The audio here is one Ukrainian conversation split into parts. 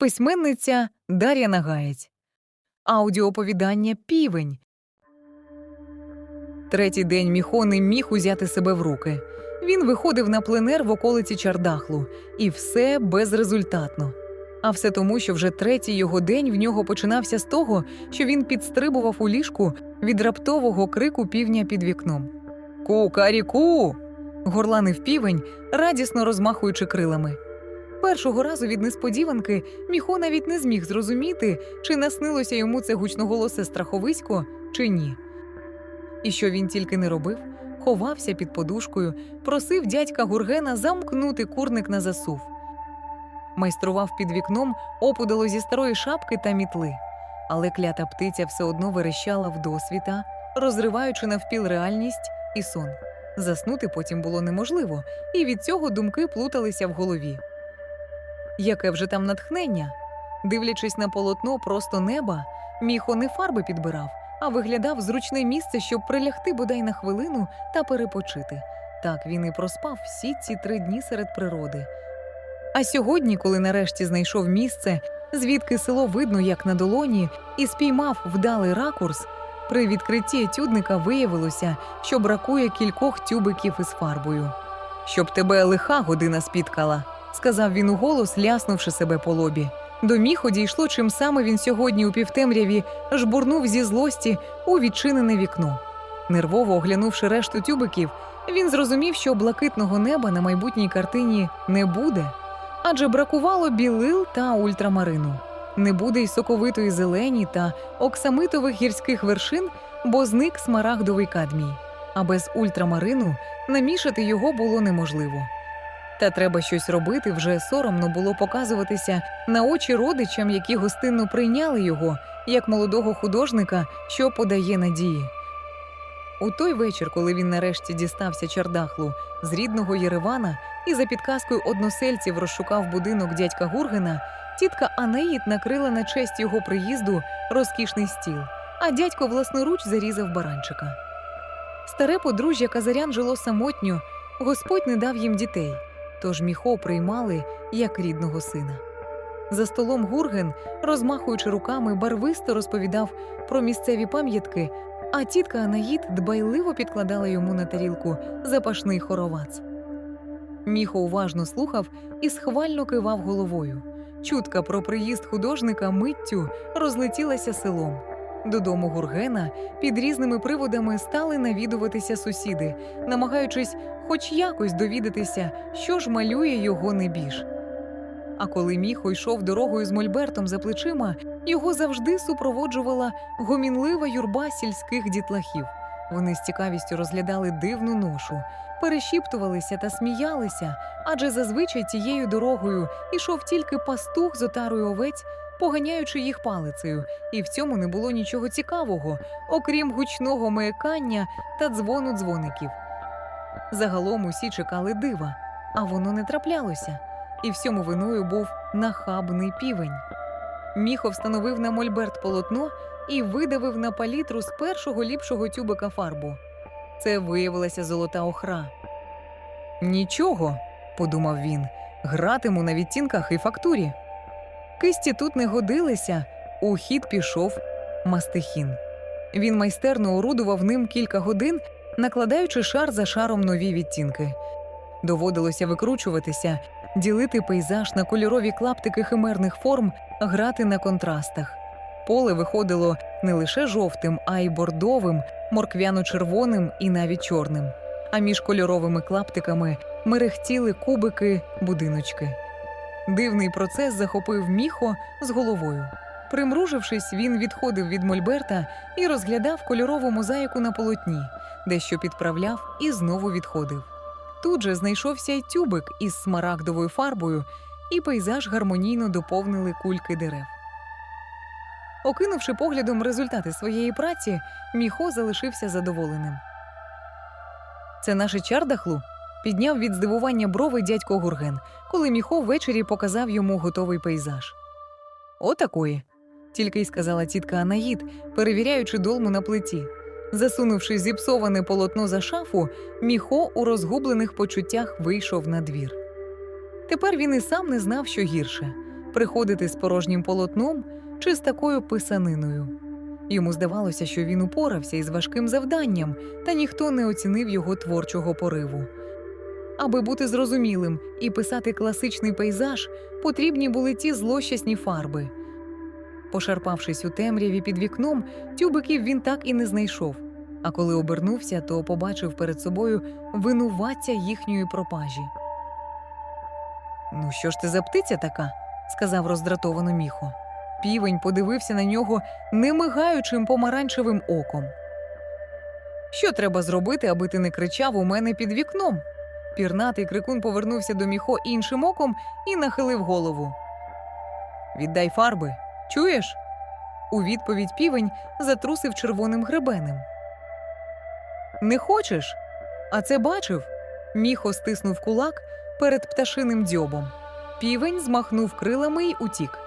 Письменниця Дар'я Нагаєць. Аудіоповідання Півень. Третій день Міхо не міг узяти себе в руки. Він виходив на пленер в околиці Чардахлу, і все безрезультатно. А все тому, що вже третій його день в нього починався з того, що він підстрибував у ліжку від раптового крику півня під вікном. Ку-карі-ку! горланив півень, радісно розмахуючи крилами. Першого разу від несподіванки Міхо навіть не зміг зрозуміти, чи наснилося йому це гучноголосе страховисько, чи ні. І що він тільки не робив, ховався під подушкою, просив дядька Гургена замкнути курник на засув. Майстрував під вікном опудало зі старої шапки та мітли. Але клята птиця все одно верещала вдосвіта, розриваючи навпіл реальність і сон. Заснути потім було неможливо, і від цього думки плуталися в голові. Яке вже там натхнення? Дивлячись на полотно просто неба, міхо не фарби підбирав, а виглядав зручне місце, щоб прилягти бодай на хвилину та перепочити. Так він і проспав всі ці три дні серед природи. А сьогодні, коли нарешті знайшов місце, звідки село видно, як на долоні, і спіймав вдалий ракурс, при відкритті етюдника виявилося, що бракує кількох тюбиків із фарбою. Щоб тебе лиха година спіткала, сказав він уголос, ляснувши себе по лобі. До міху дійшло, чим саме він сьогодні у півтемряві жбурнув зі злості у відчинене вікно. Нервово оглянувши решту тюбиків, він зрозумів, що блакитного неба на майбутній картині не буде, адже бракувало білил та ультрамарину. Не буде й соковитої зелені та оксамитових гірських вершин, бо зник смарагдовий кадмій. А без ультрамарину намішати його було неможливо. Та треба щось робити, вже соромно було показуватися на очі родичам, які гостинно прийняли його як молодого художника, що подає надії. У той вечір, коли він нарешті дістався Чардахлу з рідного Єревана і за підказкою односельців розшукав будинок дядька Гургена, тітка Анеїд накрила на честь його приїзду розкішний стіл, а дядько власноруч зарізав баранчика. Старе подружжя Казарян жило самотньо, Господь не дав їм дітей, тож міхо приймали як рідного сина. За столом Гурген, розмахуючи руками, барвисто розповідав про місцеві пам'ятки, а тітка Анаїд дбайливо підкладала йому на тарілку запашний хоровац. Міхо уважно слухав і схвально кивав головою. Чутка про приїзд художника миттю розлетілася селом. Додому Гургена під різними приводами стали навідуватися сусіди, намагаючись хоч якось довідатися, що ж малює його небіж. А коли міхо йшов дорогою з Мольбертом за плечима, його завжди супроводжувала гомінлива юрба сільських дітлахів. Вони з цікавістю розглядали дивну ношу, перешіптувалися та сміялися, адже зазвичай тією дорогою ішов тільки пастух з отарою овець, поганяючи їх палицею, і в цьому не було нічого цікавого, окрім гучного маякання та дзвону дзвоників. Загалом усі чекали дива, а воно не траплялося, і всьому виною був нахабний півень. Міхо встановив на мольберт полотно і видавив на палітру з першого ліпшого тюбика фарбу. Це виявилася золота охра. Нічого, подумав він, гратиму на відтінках і фактурі. Кисті тут не годилися, у хід пішов мастихін. Він майстерно орудував ним кілька годин, накладаючи шар за шаром нові відтінки. Доводилося викручуватися, ділити пейзаж на кольорові клаптики химерних форм, грати на контрастах. Поле виходило не лише жовтим, а й бордовим, морквяно-червоним і навіть чорним. А між кольоровими клаптиками мерехтіли кубики, будиночки. Дивний процес захопив міхо з головою. Примружившись, він відходив від Мольберта і розглядав кольорову мозаїку на полотні, дещо підправляв і знову відходив. Тут же знайшовся й тюбик із смарагдовою фарбою, і пейзаж гармонійно доповнили кульки дерев. Окинувши поглядом результати своєї праці, міхо залишився задоволеним. Це наше чардахлу? підняв від здивування брови дядько Гурген, коли міхо ввечері показав йому готовий пейзаж. Отакої, тільки й сказала тітка Анаїд, перевіряючи долму на плиті. Засунувши зіпсоване полотно за шафу, міхо у розгублених почуттях вийшов на двір. Тепер він і сам не знав, що гірше приходити з порожнім полотном чи з такою писаниною. Йому здавалося, що він упорався із важким завданням, та ніхто не оцінив його творчого пориву. Аби бути зрозумілим і писати класичний пейзаж, потрібні були ті злощасні фарби. Пошарпавшись у темряві під вікном, тюбиків він так і не знайшов. А коли обернувся, то побачив перед собою винуватця їхньої пропажі. Ну, що ж ти за птиця така? сказав роздратовано міхо. Півень подивився на нього немигаючим помаранчевим оком. Що треба зробити, аби ти не кричав у мене під вікном? Пірнатий крикун повернувся до міхо іншим оком і нахилив голову. Віддай фарби, чуєш? У відповідь півень затрусив червоним гребенем. Не хочеш? А це бачив? Міхо стиснув кулак перед пташиним дзьобом. Півень змахнув крилами й утік.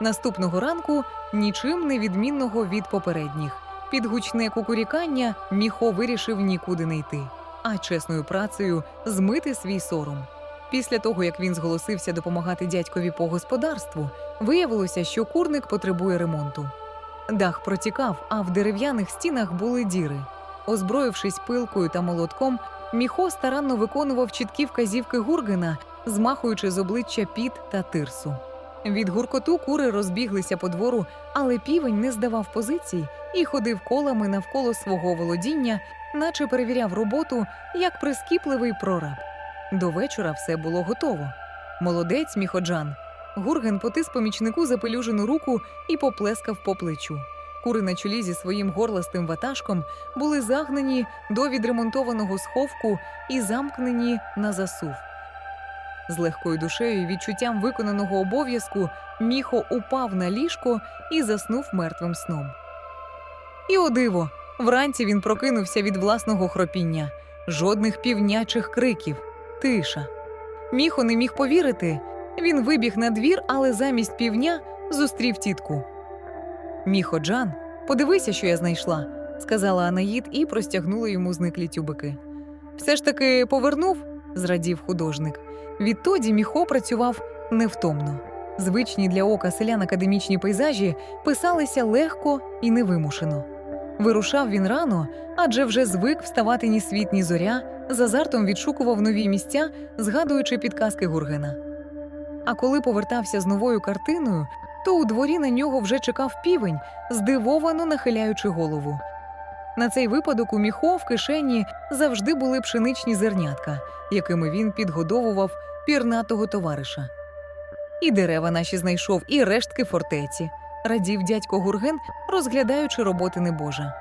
Наступного ранку нічим не відмінного від попередніх. Під гучне кукурікання міхо вирішив нікуди не йти, а чесною працею змити свій сором. Після того, як він зголосився допомагати дядькові по господарству, виявилося, що курник потребує ремонту. Дах протікав, а в дерев'яних стінах були діри. Озброївшись пилкою та молотком, міхо старанно виконував чіткі вказівки Гургена, змахуючи з обличчя піт та тирсу. Від гуркоту кури розбіглися по двору, але півень не здавав позицій і ходив колами навколо свого володіння, наче перевіряв роботу як прискіпливий прораб. До вечора все було готово. Молодець міходжан. Гурген потис помічнику запелюжену руку і поплескав по плечу. Кури на чолі зі своїм горластим ватажком були загнані до відремонтованого сховку і замкнені на засув. З легкою душею і відчуттям виконаного обов'язку міхо упав на ліжко і заснув мертвим сном. І о диво! Вранці він прокинувся від власного хропіння, жодних півнячих криків, тиша. Міхо не міг повірити. Він вибіг на двір, але замість півня зустрів тітку. Міхо Джан, подивися, що я знайшла, сказала Анаїд і простягнула йому зниклі тюбики. Все ж таки повернув, зрадів художник. Відтоді міхо працював невтомно. Звичні для ока селян академічні пейзажі писалися легко і невимушено. Вирушав він рано, адже вже звик вставати ні світ, ні зоря, з азартом відшукував нові місця, згадуючи підказки Гургена. А коли повертався з новою картиною, то у дворі на нього вже чекав півень, здивовано нахиляючи голову. На цей випадок у міхо в кишені завжди були пшеничні зернятка, якими він підгодовував пірнатого товариша. І дерева наші знайшов, і рештки фортеці, радів дядько Гурген, розглядаючи роботи небожа.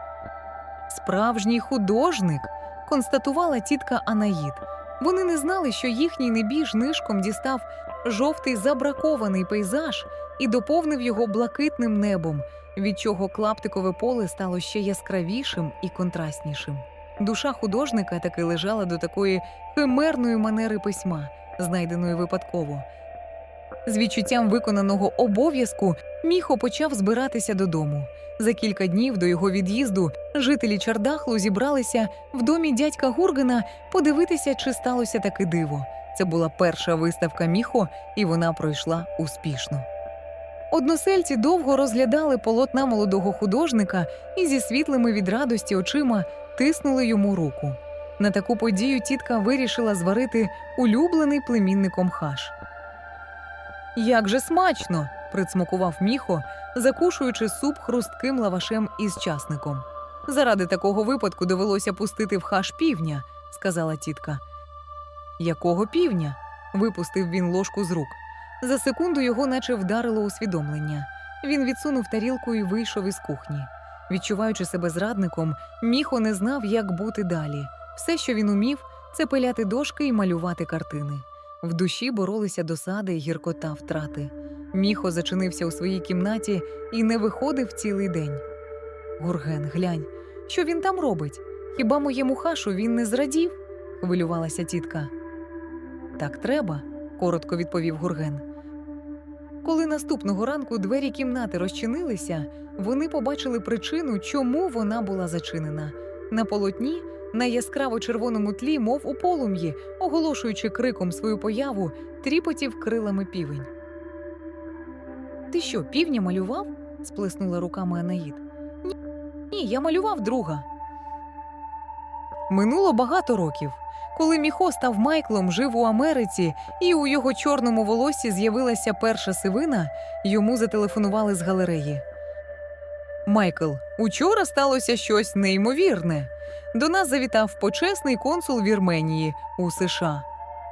Справжній художник, констатувала тітка Анаїд. Вони не знали, що їхній небіж нишком дістав жовтий забракований пейзаж і доповнив його блакитним небом, від чого клаптикове поле стало ще яскравішим і контрастнішим. Душа художника таки лежала до такої химерної манери письма, знайденої випадково. З відчуттям виконаного обов'язку міхо почав збиратися додому. За кілька днів до його від'їзду жителі Чардахлу зібралися в домі дядька Гургена подивитися, чи сталося таке диво. Це була перша виставка міхо, і вона пройшла успішно. Односельці довго розглядали полотна молодого художника і зі світлими від радості очима тиснули йому руку. На таку подію тітка вирішила зварити улюблений племінником хаш. Як же смачно! прицмокував міхо, закушуючи суп хрустким лавашем із часником. Заради такого випадку довелося пустити в хаш півня, сказала тітка. Якого півня? випустив він ложку з рук. За секунду його наче вдарило усвідомлення. Він відсунув тарілку і вийшов із кухні. Відчуваючи себе зрадником, міхо не знав, як бути далі. Все, що він умів, це пиляти дошки і малювати картини. В душі боролися досади й гіркота втрати. Міхо зачинився у своїй кімнаті і не виходив цілий день. Гурген, глянь, що він там робить? Хіба моєму хашу він не зрадів? хвилювалася тітка. Так треба, коротко відповів Гурген. Коли наступного ранку двері кімнати розчинилися, вони побачили причину, чому вона була зачинена. На полотні, на яскраво червоному тлі, мов у полум'ї, оголошуючи криком свою появу, тріпотів крилами півень. Ти що, півня малював? сплеснула руками Анаїд. Ні, ні, я малював друга. Минуло багато років. Коли Міхо став Майклом, жив у Америці, і у його чорному волосі з'явилася перша сивина, йому зателефонували з галереї. Майкл, учора сталося щось неймовірне. До нас завітав почесний консул Вірменії у США.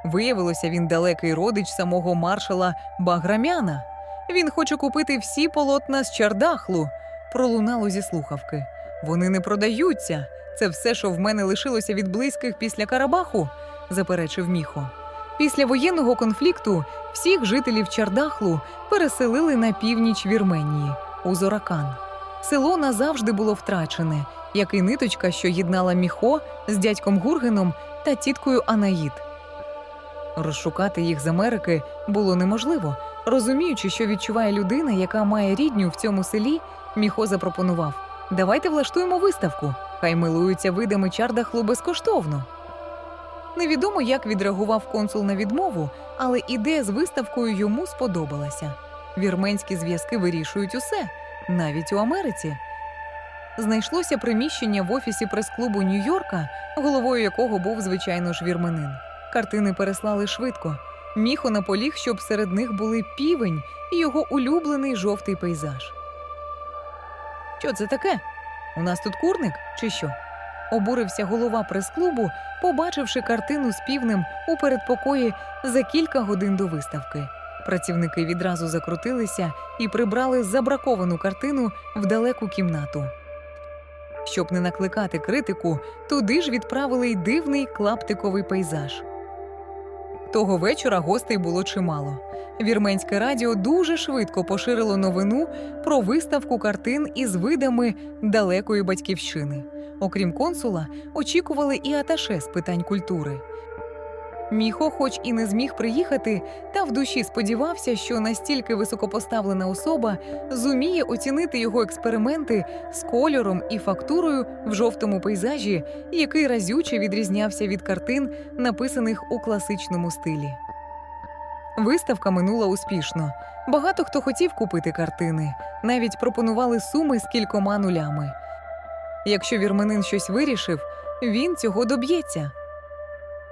Виявилося, він далекий родич самого маршала Баграмяна. Він хоче купити всі полотна з чардахлу. Пролунало зі слухавки. Вони не продаються. Це все, що в мене лишилося від близьких після Карабаху, заперечив Міхо. Після воєнного конфлікту всіх жителів Чардахлу переселили на північ Вірменії у Зоракан. Село назавжди було втрачене, як і ниточка, що єднала Міхо з дядьком Гургеном та тіткою Анаїд. Розшукати їх з Америки було неможливо. Розуміючи, що відчуває людина, яка має рідню в цьому селі, Міхо запропонував: Давайте влаштуємо виставку. Хай милуються видами чардахлу безкоштовно. Невідомо, як відреагував консул на відмову, але ідея з виставкою йому сподобалася. Вірменські зв'язки вирішують усе, навіть у Америці. Знайшлося приміщення в офісі прес-клубу Нью-Йорка, головою якого був, звичайно ж, вірменин. Картини переслали швидко. Міхо наполіг, щоб серед них були півень і його улюблений жовтий пейзаж. Що це таке? У нас тут курник чи що? Обурився голова прес-клубу, побачивши картину з півнем у передпокої за кілька годин до виставки. Працівники відразу закрутилися і прибрали забраковану картину в далеку кімнату. Щоб не накликати критику, туди ж відправили й дивний клаптиковий пейзаж. Того вечора гостей було чимало. Вірменське радіо дуже швидко поширило новину про виставку картин із видами далекої батьківщини. Окрім консула, очікували і аташе з питань культури. Міхо, хоч і не зміг приїхати, та в душі сподівався, що настільки високопоставлена особа зуміє оцінити його експерименти з кольором і фактурою в жовтому пейзажі, який разюче відрізнявся від картин, написаних у класичному стилі. Виставка минула успішно. Багато хто хотів купити картини, навіть пропонували суми з кількома нулями. Якщо вірменин щось вирішив, він цього доб'ється.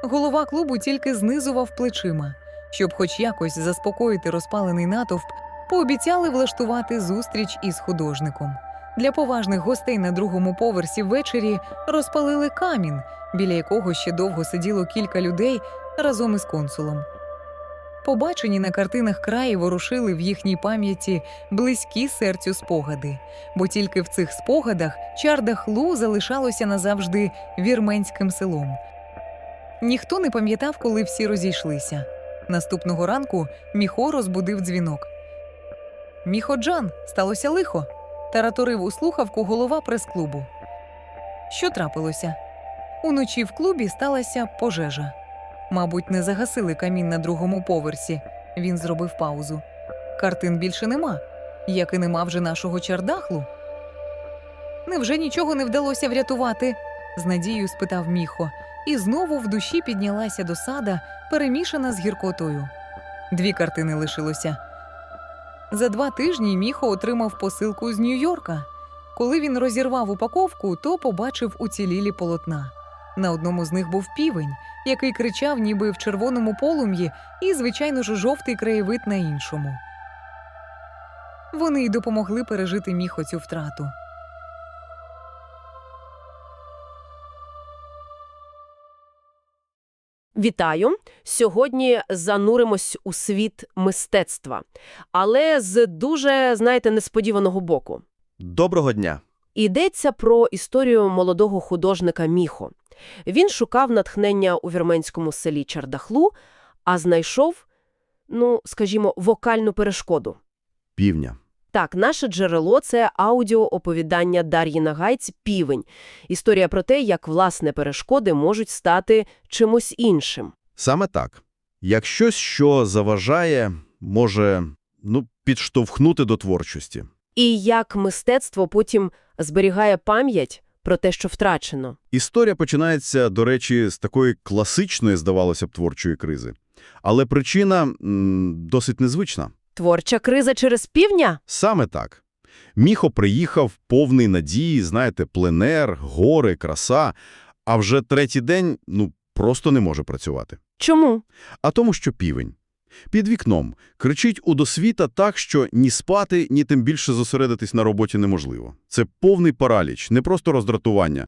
Голова клубу тільки знизував плечима, щоб хоч якось заспокоїти розпалений натовп, пообіцяли влаштувати зустріч із художником. Для поважних гостей на другому поверсі ввечері розпалили камін, біля якого ще довго сиділо кілька людей разом із консулом. Побачені на картинах краї ворушили в їхній пам'яті близькі серцю спогади, бо тільки в цих спогадах Чардахлу залишалося назавжди вірменським селом. Ніхто не пам'ятав, коли всі розійшлися. Наступного ранку Міхо розбудив дзвінок. Міходжан, сталося лихо. тараторив у слухавку голова прес-клубу. Що трапилося? Уночі в клубі сталася пожежа. Мабуть, не загасили камін на другому поверсі. Він зробив паузу. Картин більше нема, як і нема вже нашого чардахлу. Невже нічого не вдалося врятувати? з надією спитав Міхо, і знову в душі піднялася досада, перемішана з гіркотою. Дві картини лишилося. За два тижні Міхо отримав посилку з Нью-Йорка. Коли він розірвав упаковку, то побачив уцілілі полотна. На одному з них був півень, який кричав, ніби в червоному полум'ї, і, звичайно ж, жовтий краєвид на іншому. Вони й допомогли пережити міхо цю втрату. Вітаю! Сьогодні зануримось у світ мистецтва, але з дуже, знаєте, несподіваного боку. Доброго дня. Йдеться про історію молодого художника Міхо. Він шукав натхнення у вірменському селі Чардахлу, а знайшов, ну, скажімо, вокальну перешкоду. Півня. Так, наше джерело – це аудіооповідання Дар'ї Нагайць «Півень». Історія про те, як власне перешкоди можуть стати чимось іншим. Саме так. Як щось, що заважає, може, ну, підштовхнути до творчості. І як мистецтво потім зберігає пам'ять про те, що втрачено. Історія починається, до речі, з такої класичної, здавалося б, творчої кризи. Але причина м, досить незвична. Творча криза через півдня? Саме так. Міхо приїхав повний надії, знаєте, пленер, гори, краса, а вже третій день, ну, просто не може працювати. Чому? А тому, що півень. Під вікном кричить у досвіта так, що ні спати, ні тим більше зосередитись на роботі неможливо. Це повний параліч, не просто роздратування.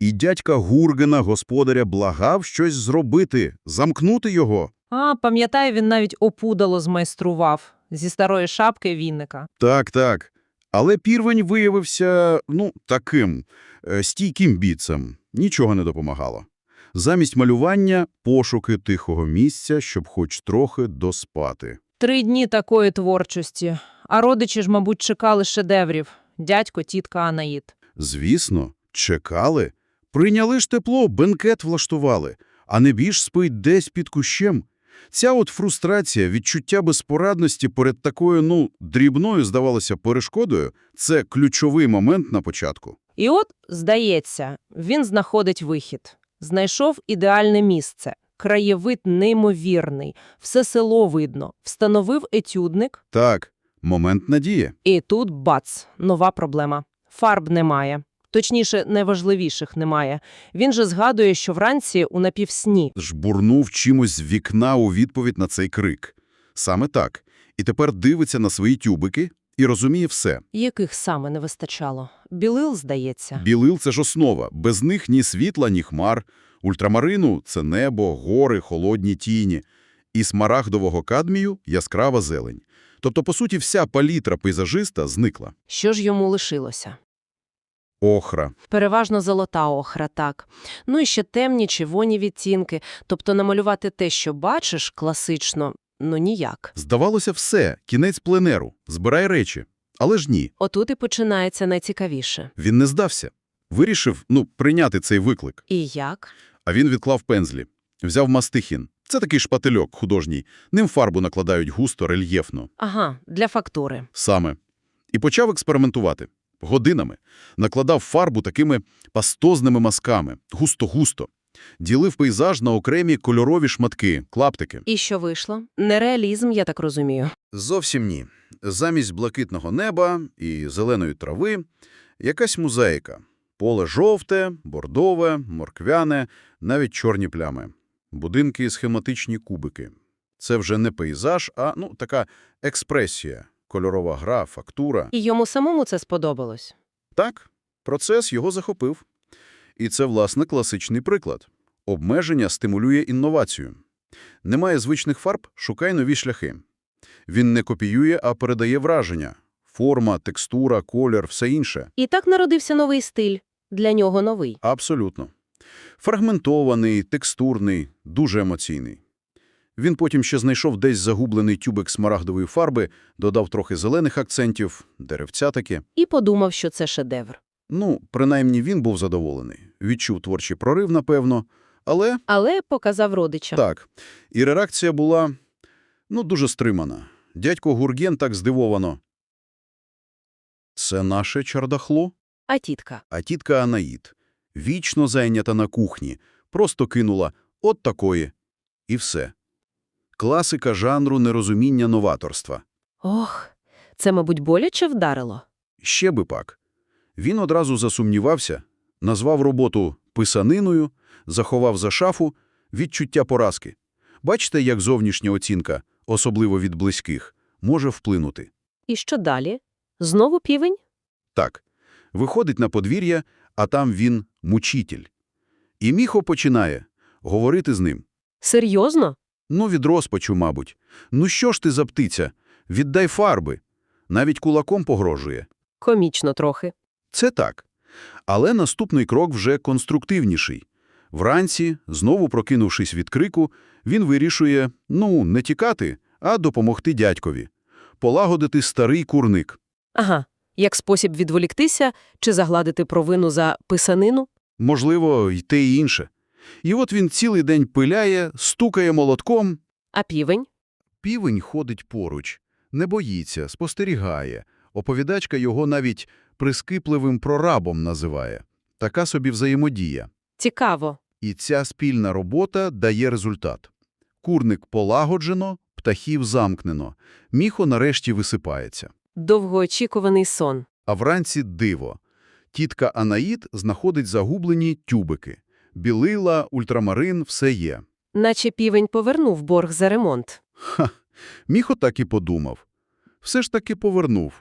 І дядька Гургена, господаря, благав щось зробити, замкнути його. А, пам'ятаю, він навіть опудало змайстрував зі старої шапки вінника. Так, так. Але пірвень виявився, ну, таким, е, стійким бійцем. Нічого не допомагало. Замість малювання – пошуки тихого місця, щоб хоч трохи доспати. Три дні такої творчості. А родичі ж, мабуть, чекали шедеврів. Дядько, тітка Анаїд. Звісно, чекали. Прийняли ж тепло, бенкет влаштували, а не спить десь під кущем. Ця от фрустрація, відчуття безпорадності перед такою, ну, дрібною, здавалося, перешкодою – це ключовий момент на початку. І от, здається, він знаходить вихід. Знайшов ідеальне місце. Краєвид неймовірний. Все село видно. Встановив етюдник. Так, момент надії. І тут бац, нова проблема. Фарб немає. Точніше, найважливіших немає. Він же згадує, що вранці у напівсні. Жбурнув чимось з вікна у відповідь на цей крик. Саме так. І тепер дивиться на свої тюбики і розуміє все. Яких саме не вистачало? Білил, здається. Білил – це ж основа. Без них ні світла, ні хмар. Ультрамарину – це небо, гори, холодні тіні. І смарагдового кадмію – яскрава зелень. Тобто, по суті, вся палітра пейзажиста зникла. Що ж йому лишилося? Охра. Переважно золота охра, так. Ну і ще темні червоні відтінки. Тобто намалювати те, що бачиш, класично, ну ніяк. Здавалося, все. Кінець пленеру. Збирай речі. Але ж ні. Отут і починається найцікавіше. Він не здався. Вирішив, ну, прийняти цей виклик. І як? А він відклав пензлі. Взяв мастихін. Це такий шпательок художній. Ним фарбу накладають густо, рельєфно. Ага, для фактури. Саме. І почав експериментувати. Годинами. Накладав фарбу такими пастозними мазками. Густо-густо. Ділив пейзаж на окремі кольорові шматки, клаптики. І що вийшло? Нереалізм, я так розумію. Зовсім ні. Замість блакитного неба і зеленої трави – якась мозаїка. Поле жовте, бордове, морквяне, навіть чорні плями. Будинки – схематичні кубики. Це вже не пейзаж, а ну, така експресія, кольорова гра, фактура. І йому самому це сподобалось. Так, процес його захопив. І це, власне, класичний приклад. Обмеження стимулює інновацію. Немає звичних фарб – шукай нові шляхи. Він не копіює, а передає враження. Форма, текстура, колір – все інше. І так народився новий стиль. Для нього новий. Абсолютно. Фрагментований, текстурний, дуже емоційний. Він потім ще знайшов десь загублений тюбик смарагдової фарби, додав трохи зелених акцентів, деревця таке. І подумав, що це шедевр. Ну, принаймні він був задоволений. Відчув творчий прорив, напевно. Але, Але показав родичам. так, і реакція була, ну, дуже стримана. Дядько Гурген так здивовано. Це наше чардахло? А тітка? А тітка Анаїд, вічно зайнята на кухні, просто кинула «от такої» і все. Класика жанру нерозуміння новаторства. Ох, це, мабуть, боляче вдарило. Ще би пак. Він одразу засумнівався, назвав роботу писаниною, заховав за шафу відчуття поразки. Бачите, як зовнішня оцінка, особливо від близьких, може вплинути. І що далі? Знову півень? Так, виходить на подвір'я, а там він – мучитель. І Міхо починає говорити з ним. Серйозно? Ну, від розпачу, мабуть. Ну що ж ти за птиця? Віддай фарби. Навіть кулаком погрожує. Комічно трохи. Це так. Але наступний крок вже конструктивніший. Вранці, знову прокинувшись від крику, він вирішує, ну, не тікати, а допомогти дядькові. Полагодити старий курник. Ага, як спосіб відволіктися чи загладити провину за писанину? Можливо, й те і інше. І от він цілий день пиляє, стукає молотком. А півень? Півень ходить поруч, не боїться, спостерігає. Оповідачка його навіть прискіпливим прорабом називає. Така собі взаємодія. Цікаво. І ця спільна робота дає результат. Курник полагоджено, птахів замкнено. Міхо нарешті висипається. Довгоочікуваний сон. А вранці диво. Тітка Анаїд знаходить загублені тюбики. Білила, ультрамарин – все є. Наче півень повернув борг за ремонт. Ха, Міхо так і подумав. Все ж таки повернув.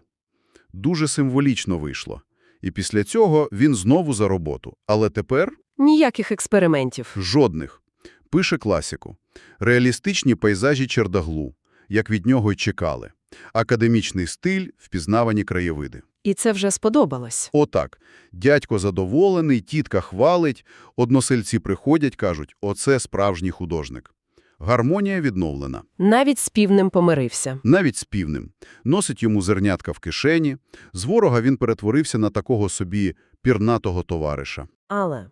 Дуже символічно вийшло. І після цього він знову за роботу. Але тепер Ніяких експериментів. жодних. Пише класику. Реалістичні пейзажі Чердаглу, як від нього й чекали. Академічний стиль, впізнавані краєвиди. І це вже сподобалось. Отак. Дядько задоволений, тітка хвалить, односельці приходять, кажуть, оце справжній художник. Гармонія відновлена. Навіть з півнем помирився. Навіть з півнем. Носить йому зернятка в кишені. З ворога він перетворився на такого собі пірнатого товариша. Але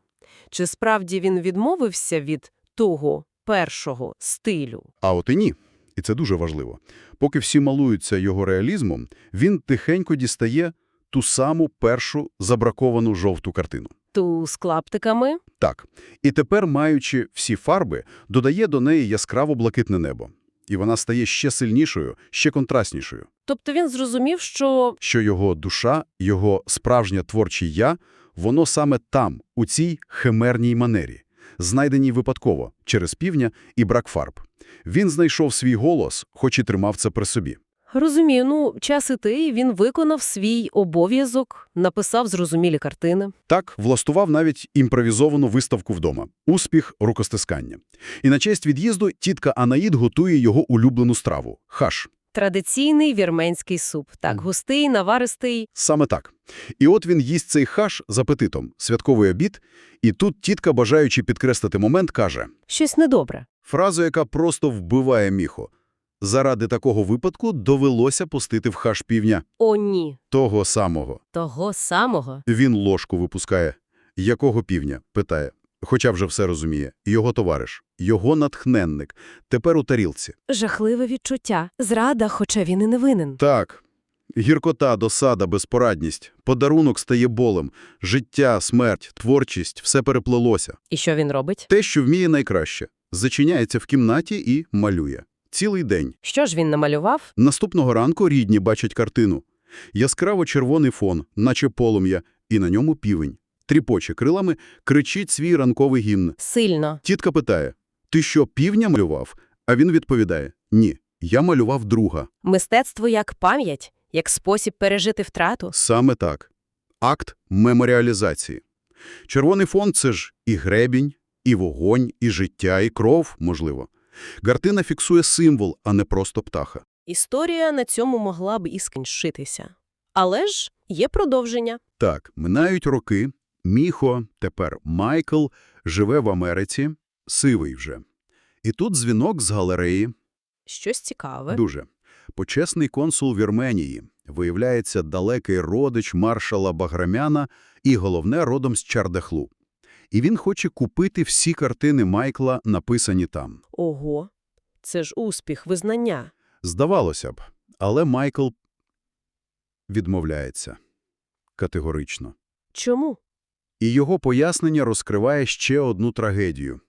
чи справді він відмовився від того першого стилю? А от і ні. І це дуже важливо. Поки всі малуються його реалізмом, він тихенько дістає ту саму першу забраковану жовту картину. Ту з клаптиками? Так. І тепер, маючи всі фарби, додає до неї яскраво-блакитне небо. І вона стає ще сильнішою, ще контрастнішою. Тобто він зрозумів, що Що його душа, його справжнє творче «я» – воно саме там, у цій химерній манері, знайденій випадково, через півня і брак фарб. Він знайшов свій голос, хоч і тримав це при собі. Розумію, ну, час іти, він виконав свій обов'язок, написав зрозумілі картини. Так влаштував навіть імпровізовану виставку вдома – успіх рукостискання. І на честь від'їзду тітка Анаїд готує його улюблену страву – хаш. Традиційний вірменський суп. Так, густий, наваристий. Саме так. І от він їсть цей хаш з апетитом, святковий обід, і тут тітка, бажаючи підкреслити момент, каже Щось недобре. фразу, яка просто вбиває міхо. Заради такого випадку довелося пустити в хаш півня. О, ні. Того самого. Того самого. Він ложку випускає. Якого півня? Питає. Хоча вже все розуміє. Його товариш. Його натхненник. Тепер у тарілці. Жахливе відчуття. Зрада, хоча він і не винен. Так. Гіркота, досада, безпорадність. Подарунок стає болем. Життя, смерть, творчість – все переплелося. І що він робить? Те, що вміє найкраще. Зачиняється в кімнаті і малює. Цілий день. Що ж він намалював? Наступного ранку рідні бачать картину. Яскраво-червоний фон, наче полум'я, і на ньому півень. Тріпоче крилами, кричить свій ранковий гімн. Сильно. Тітка питає, «Ти що, півня малював?» А він відповідає, «Ні, я малював друга». Мистецтво як пам'ять, як спосіб пережити втрату. Саме так. Акт меморіалізації. Червоний фон – це ж і гребінь, і вогонь, і життя, і кров, можливо. Картина фіксує символ, а не просто птаха. Історія на цьому могла б і скінчитися. Але ж є продовження. Так, минають роки. Міхо, тепер Майкл, живе в Америці, сивий вже. І тут дзвінок з галереї. Щось цікаве. Дуже. Почесний консул Вірменії. Виявляється, далекий родич маршала Баграмяна і, головне, родом з Чардахлу. І він хоче купити всі картини Майкла, написані там. Ого, це ж успіх, визнання. Здавалося б, але Майкл відмовляється. Категорично. Чому? І його пояснення розкриває ще одну трагедію.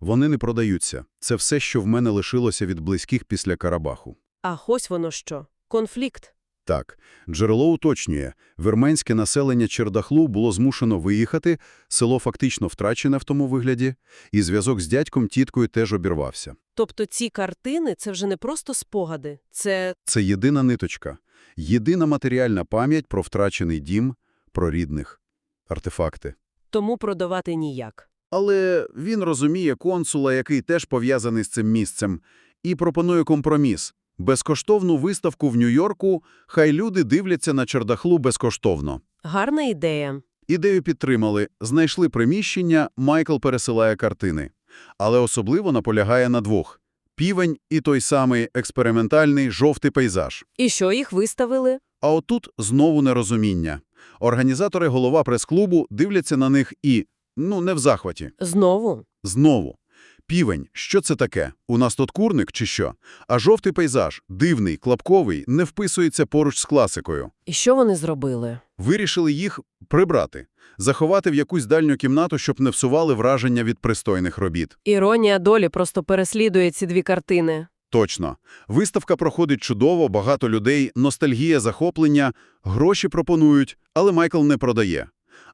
Вони не продаються. Це все, що в мене лишилося від близьких після Карабаху. А ось воно що. Конфлікт. Так, джерело уточнює, вірменське населення Чердахлу було змушено виїхати, село фактично втрачене в тому вигляді, і зв'язок з дядьком тіткою теж обірвався. Тобто ці картини – це вже не просто спогади, це Це єдина ниточка, єдина матеріальна пам'ять про втрачений дім, про рідних. Артефакти. тому продавати ніяк. Але він розуміє консула, який теж пов'язаний з цим місцем, і пропонує компроміс. Безкоштовну виставку в Нью-Йорку, хай люди дивляться на Чердахлу безкоштовно. Гарна ідея. Ідею підтримали, знайшли приміщення, Майкл пересилає картини. Але особливо наполягає на двох – півень і той самий експериментальний жовтий пейзаж. І що їх виставили? А отут знову нерозуміння. Організатори голова прес-клубу дивляться на них і, ну, не в захваті. Знову. Знову. Півень, що це таке? У нас тут курник чи що? А жовтий пейзаж, дивний, клапковий, не вписується поруч з класикою. І що вони зробили? Вирішили їх прибрати, заховати в якусь дальню кімнату, щоб не всували враження від пристойних робіт. Іронія долі просто переслідує ці дві картини. Точно. Виставка проходить чудово, багато людей, ностальгія, захоплення, гроші пропонують, але Майкл не продає.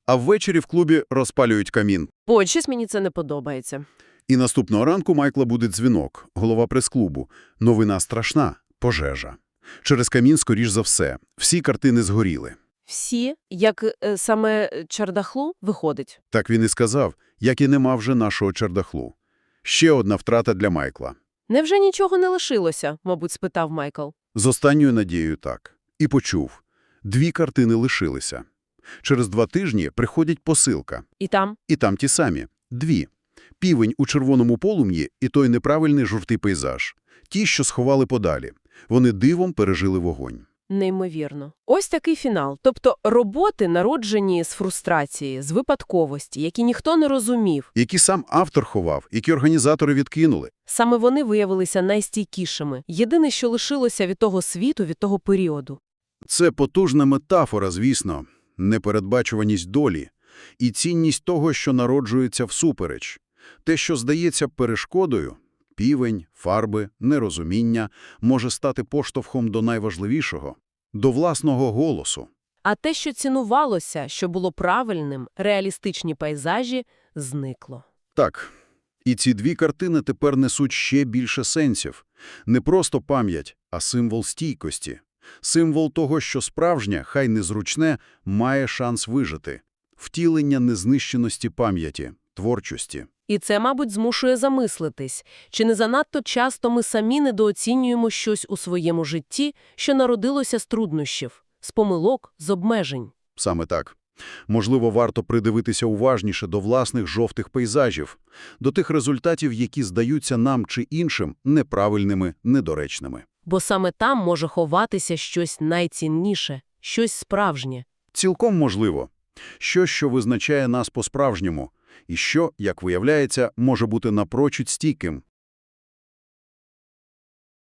А ввечері в клубі розпалюють камін. Ой, щось мені це не подобається. І наступного ранку Майкла буде дзвінок, голова прес-клубу. Новина страшна – пожежа. Через камін, скоріш за все. Всі картини згоріли. Всі, як е, саме Чардахлу, виходить. Так він і сказав, як і нема вже нашого чердахлу. Ще одна втрата для Майкла. Невже нічого не лишилося, мабуть, спитав Майкл. З останньою надією так. І почув. Дві картини лишилися. Через два тижні приходить посилка. І там І там ті самі. Дві. Півень у червоному полум'ї і той неправильний жовтий пейзаж. Ті, що сховали подалі. Вони дивом пережили вогонь. неймовірно. Ось такий фінал. Тобто роботи, народжені з фрустрації, з випадковості, які ніхто не розумів. Які сам автор ховав, які організатори відкинули. Саме вони виявилися найстійкішими. Єдине, що лишилося від того світу, від того періоду. Це потужна метафора, звісно, непередбачуваність долі і цінність того, що народжується всупереч. Те, що здається перешкодою – півень, фарби, нерозуміння – може стати поштовхом до найважливішого – до власного голосу. А те, що цінувалося, що було правильним, реалістичні пейзажі, зникло. Так, і ці дві картини тепер несуть ще більше сенсів. Не просто пам'ять, а символ стійкості. Символ того, що справжнє, хай незручне, має шанс вижити. Втілення незнищеності пам'яті, творчості. І це, мабуть, змушує замислитись, чи не занадто часто ми самі недооцінюємо щось у своєму житті, що народилося з труднощів, з помилок, з обмежень. Саме так. Можливо, варто придивитися уважніше до власних жовтих пейзажів, до тих результатів, які здаються нам чи іншим неправильними, недоречними. Бо саме там може ховатися щось найцінніше, щось справжнє. Цілком можливо. Щось, що визначає нас по-справжньому, і що, як виявляється, може бути напрочуд стійким,